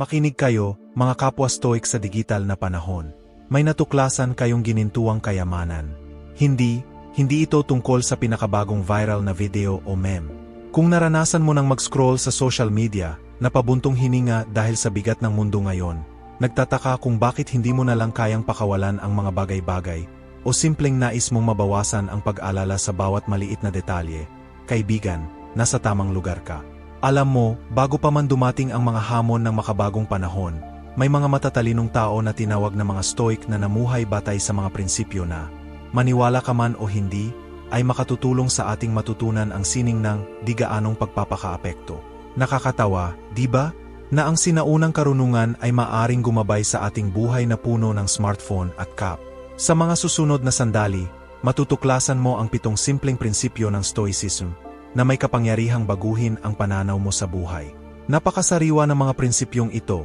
Makinig kayo, mga kapwa stoic sa digital na panahon. May natuklasan kayong ginintuang kayamanan. Hindi, hindi ito tungkol sa pinakabagong viral na video o meme. Kung naranasan mo nang mag-scroll sa social media, napabuntong hininga dahil sa bigat ng mundo ngayon, nagtataka kung bakit hindi mo na lang kayang pakawalan ang mga bagay-bagay, o simpleng nais mong mabawasan ang pag-alala sa bawat maliit na detalye, kaibigan, nasa tamang lugar ka. Alam mo, bago pa man dumating ang mga hamon ng makabagong panahon, may mga matatalinong tao na tinawag na mga stoic na namuhay batay sa mga prinsipyo na, maniwala ka man o hindi, ay makatutulong sa ating matutunan ang sining ng di gaanong pagpapakaapekto. Nakakatawa, di ba? Na ang sinaunang karunungan ay maaring gumabay sa ating buhay na puno ng smartphone at cap. Sa mga susunod na sandali, matutuklasan mo ang pitong simpleng prinsipyo ng Stoicism na may kapangyarihang baguhin ang pananaw mo sa buhay. Napakasariwa ng mga prinsipyong ito,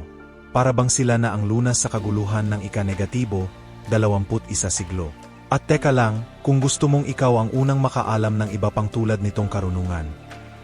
para bang sila na ang lunas sa kaguluhan ng ika-negatibo, 21 siglo. At teka lang, kung gusto mong ikaw ang unang makaalam ng iba pang tulad nitong karunungan,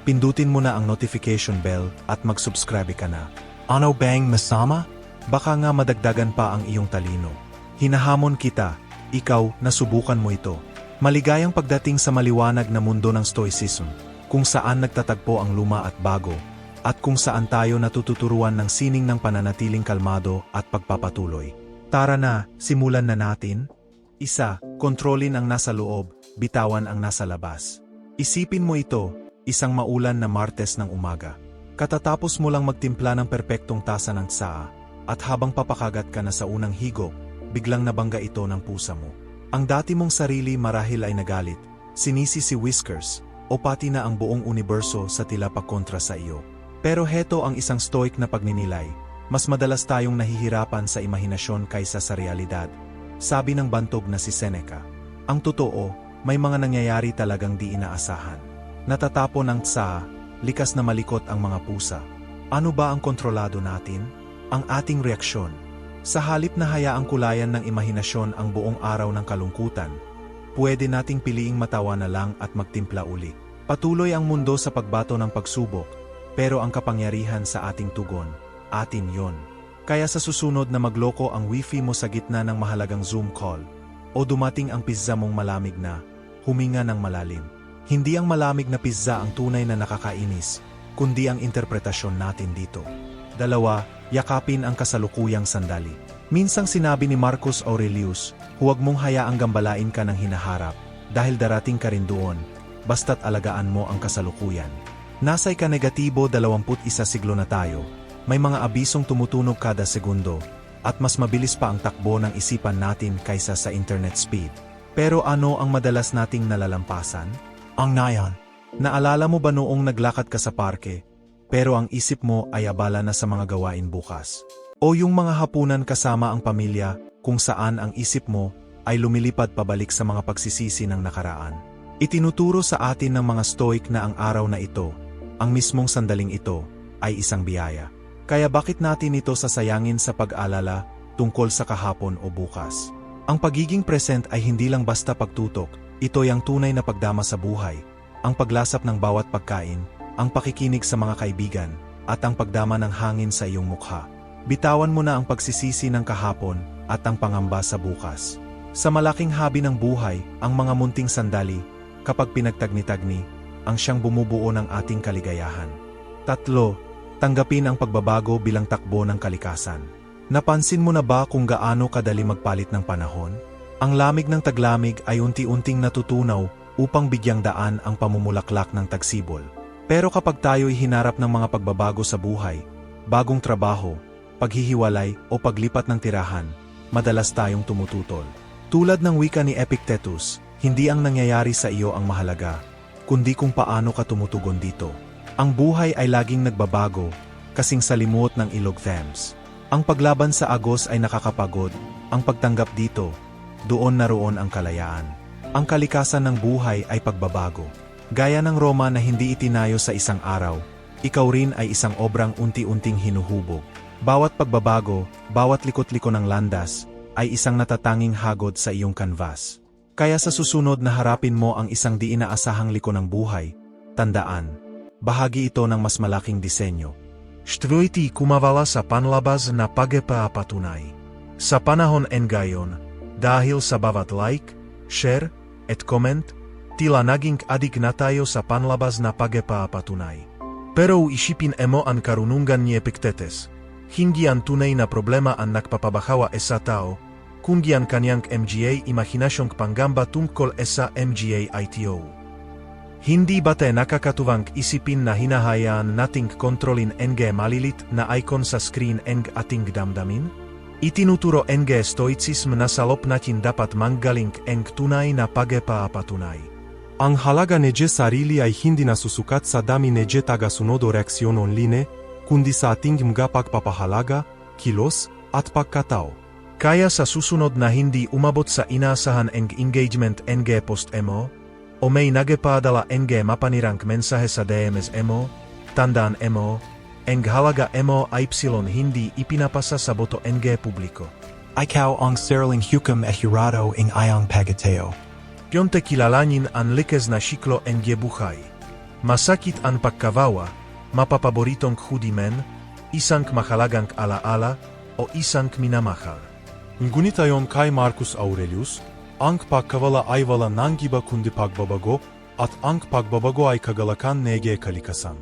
pindutin mo na ang notification bell at mag-subscribe ka na. Ano bang masama? Baka nga madagdagan pa ang iyong talino. Hinahamon kita, ikaw, nasubukan mo ito. Maligayang pagdating sa maliwanag na mundo ng Stoicism, kung saan nagtatagpo ang luma at bago, at kung saan tayo natututuruan ng sining ng pananatiling kalmado at pagpapatuloy. Tara na, simulan na natin. Isa, kontrolin ang nasa loob, bitawan ang nasa labas. Isipin mo ito, isang maulan na Martes ng umaga. Katatapos mo lang magtimpla ng perpektong tasa ng tsaa, at habang papakagat ka na sa unang higop, biglang nabangga ito ng pusa mo. Ang dati mong sarili marahil ay nagalit, sinisi si Whiskers, o pati na ang buong universo sa tila pagkontra sa iyo. Pero heto ang isang stoic na pagninilay, mas madalas tayong nahihirapan sa imahinasyon kaysa sa realidad. Sabi ng bantog na si Seneca, ang totoo, may mga nangyayari talagang di inaasahan. Natatapon ang tsa, likas na malikot ang mga pusa. Ano ba ang kontrolado natin? Ang ating reaksyon. Sa halip na hayaang kulayan ng imahinasyon ang buong araw ng kalungkutan, pwede nating piliing matawa na lang at magtimpla uli. Patuloy ang mundo sa pagbato ng pagsubok, pero ang kapangyarihan sa ating tugon, atin yon. Kaya sa susunod na magloko ang wifi mo sa gitna ng mahalagang Zoom call, o dumating ang pizza mong malamig na, huminga ng malalim. Hindi ang malamig na pizza ang tunay na nakakainis, kundi ang interpretasyon natin dito. Dalawa, yakapin ang kasalukuyang sandali. Minsang sinabi ni Marcus Aurelius, huwag mong hayaang gambalain ka ng hinaharap, dahil darating ka rin doon, basta't alagaan mo ang kasalukuyan. Nasa'y ka negatibo 21 siglo na tayo, may mga abisong tumutunog kada segundo, at mas mabilis pa ang takbo ng isipan natin kaysa sa internet speed. Pero ano ang madalas nating nalalampasan? Ang nayon. Naalala mo ba noong naglakad ka sa parke, pero ang isip mo ay abala na sa mga gawain bukas? O yung mga hapunan kasama ang pamilya, kung saan ang isip mo ay lumilipad pabalik sa mga pagsisisi ng nakaraan? Itinuturo sa atin ng mga stoic na ang araw na ito, ang mismong sandaling ito, ay isang biyaya. Kaya bakit natin ito sasayangin sa pag-alala tungkol sa kahapon o bukas? Ang pagiging present ay hindi lang basta pagtutok, ito ang tunay na pagdama sa buhay, ang paglasap ng bawat pagkain, ang pakikinig sa mga kaibigan, at ang pagdama ng hangin sa iyong mukha. Bitawan mo na ang pagsisisi ng kahapon at ang pangamba sa bukas. Sa malaking habi ng buhay, ang mga munting sandali, kapag pinagtagni-tagni, ang siyang bumubuo ng ating kaligayahan. Tatlo, tanggapin ang pagbabago bilang takbo ng kalikasan. Napansin mo na ba kung gaano kadali magpalit ng panahon? Ang lamig ng taglamig ay unti-unting natutunaw upang bigyang daan ang pamumulaklak ng tagsibol. Pero kapag tayo'y hinarap ng mga pagbabago sa buhay, bagong trabaho, paghihiwalay o paglipat ng tirahan, madalas tayong tumututol. Tulad ng wika ni Epictetus, hindi ang nangyayari sa iyo ang mahalaga, kundi kung paano ka tumutugon dito. Ang buhay ay laging nagbabago, kasing salimot ng ilog Thames. Ang paglaban sa agos ay nakakapagod, ang pagtanggap dito, doon naroon ang kalayaan. Ang kalikasan ng buhay ay pagbabago. Gaya ng Roma na hindi itinayo sa isang araw, ikaw rin ay isang obrang unti-unting hinuhubog. Bawat pagbabago, bawat likot-liko ng landas, ay isang natatanging hagod sa iyong kanvas. Kaya sa susunod na harapin mo ang isang di inaasahang liko ng buhay, tandaan, bahagi ito ng mas malaking disenyo. Štvrtý kumavala sa panlabas na pagepa a patunaj. Sa panahon engajon, dáhil sa bavat like, share, et comment, tila naging adik natajo sa panlabas na pagepa a patunaj. Perou isipin emo an karunungan nie piktetes. Hingian tunay na problema an nagpapabahawa esa tao, kungian kanyang MGA imaginasyong panggamba tungkol esa MGA ITO. Hindi ba te nakakatuwang isipin na hinahayaan nating kontrolin NG malilit na icon sa screen NG ating damdamin? Itinuturo NG stoicism na salop natin dapat manggaling NG tunay na pagepa a patunay. Ang halaga nege sarili ay hindi nasusukat sa dami nege tagasunod o reaksyon online, kundi sa ating mga pagpapahalaga, kilos, at pagkatao. Kaya sa susunod na hindi umabot sa inaasahan ng engagement NG post emo, o may nagepadala NG mapanirang mensahe sa DMS emo, tandaan emo, eng halaga emo ay hindi ipinapasa sa boto NG publiko. Ikaw ang saraling hukum at hirado ing ayang pagateo. Piąte kilalanin an likes na shiklo NG buhay. Masakit an pagkawawa, mapapaboritong chudimen, isang mahalagang ala-ala, o isang minamahal. Ngunitayon Kai Marcus Aurelius, Ank Pakkavala Ayvala Nangiba Kundi Pagbabago, at Ank Pagbabago Ay Kagalakan NG Kalikasan.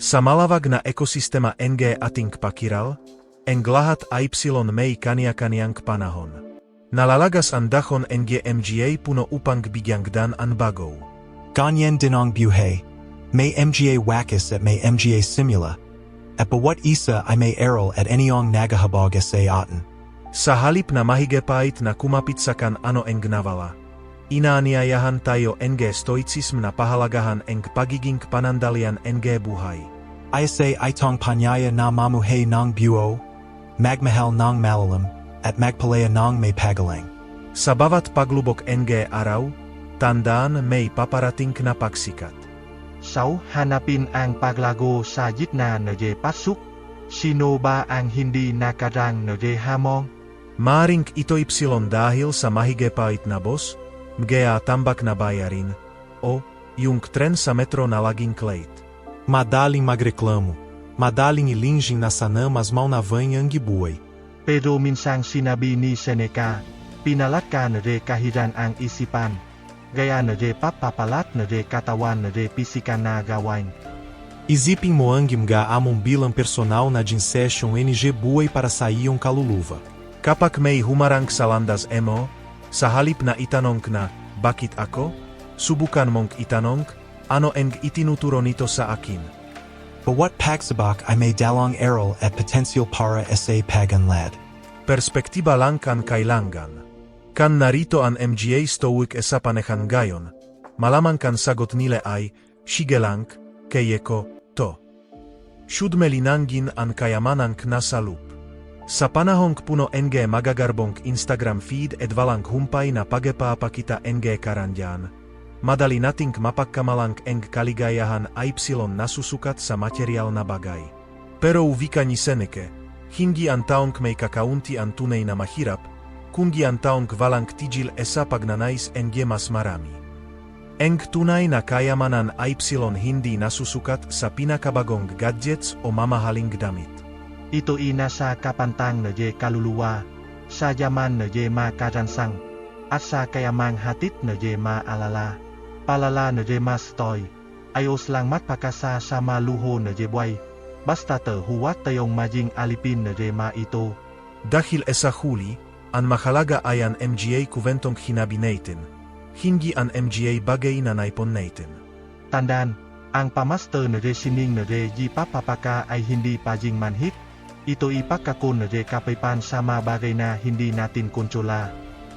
Samalavag na ekosystéma NG Atink Pakiral, Englahat AY Mei Kaniakaniank Panahon. Nalalagas andachon NG MGA puno upang bigyangdan an bagov. Ganyen dinong buhe. May MGA Wakis at may MGA simula. At what isa I may errol at anyong nagahabog sa atan. Sa halip na mahigepait na kumapit sa kan ano eng navala. Inaaniayahan tayo NG stoicism na pahalagahan eng pagiging panandalian NG buhay. I say itong panyaya na mamuhay ng buo, magmahal ng malalim, at magpalaya ng may pagalang. Sa bawat paglubok NG araw, tandaan may paparating na pagsikat. 6. Hanapin ang paglago sa gitna ng pasok. Sino ba ang hindi nakarang ng hamong? Maring ito ipsilon dahil sa mahigepait na boss, mga tambak na bayarin, o yung tren sa metro na laging kleit. Madaling magreklamo, madaling ilingin na sanam as mal na van ang gibuay. Pero minsang sinabi ni Seneca, pinalaka na kahiran ang isipan. Gaya na papapalat na katawan na pisikan na gawain. Isipin mo ang mga among bilang personal na din session NG buay para sair ang kaluluva. Kapag may humarang sa landas emo, sa halip na itanong na, bakit ako? Subukan mong itanong, ano ang itinuturo nito sa akin? Bawat pagsabak ay may dalong aral at potential para sa paganlad. Perspektiba lang kan kailangan. Kan narito ang MGA stoic esa panehan gayon, malaman kan sagot nile ay, sige lang, kejeko, to. Siódme linangin ang kayamanan na salup. Sa panahong puno NG magagarbong Instagram feed edvalang humpay na pagepaapakita NG karandjaan. Madali nating mapakkamalang eng kaligayahan y nasusukat sa material na bagaj. Pero uvikani seneke, hingi antaong mejka kaunti antunej na mahirap, kungi antaong valang tijil esapag na nais NG masmarami. Eng tunaj na kayamanan y hindi nasusukat sa pinakabagong gadjec o mamahaling damit. Ito ina sa kapantang na kaluluwa, sa yaman na makaransang, at sa kayamang hatit na maalala. Palala na mastoy, ayos lang matpakasa sa maluho na buhay. Basta huwat tayong maging alipin na ma ito. Dahil esa huli, ang mahalaga ay ang MGA kuventong hinabi natin, hindi ang MGA bagay na naipon natin. Tandaan, ang pamaster na sining na papapaka ay hindi paging manhit. Ito ipakakon na kapipan sa mga bagay na hindi natin kontrola.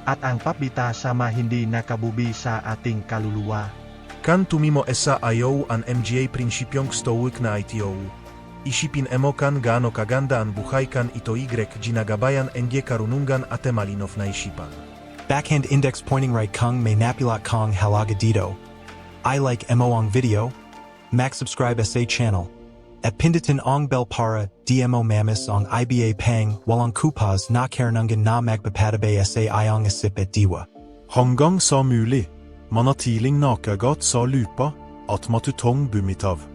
At ang papita sa mga hindi nakabubi sa ating kaluluwa. Kan tumimo esa ayaw ang MGA prinsipyong stoic na ITO. Isipin emo kan gaano kaganda ang buhay kan ito Y ginagabayan NG karunungan ate malinov na isipan. Backhand index pointing right kung may napilat kong halaga dito. I like mo ang video. Max subscribe sa channel. At pindutin ong bell para DMO mamis Ong IBA pang walang kupas na karanungan na magpapatabe sa ayong isip at diwa. Hanggang sa mulig, man har nakagat sa lupa at matutong bumitav.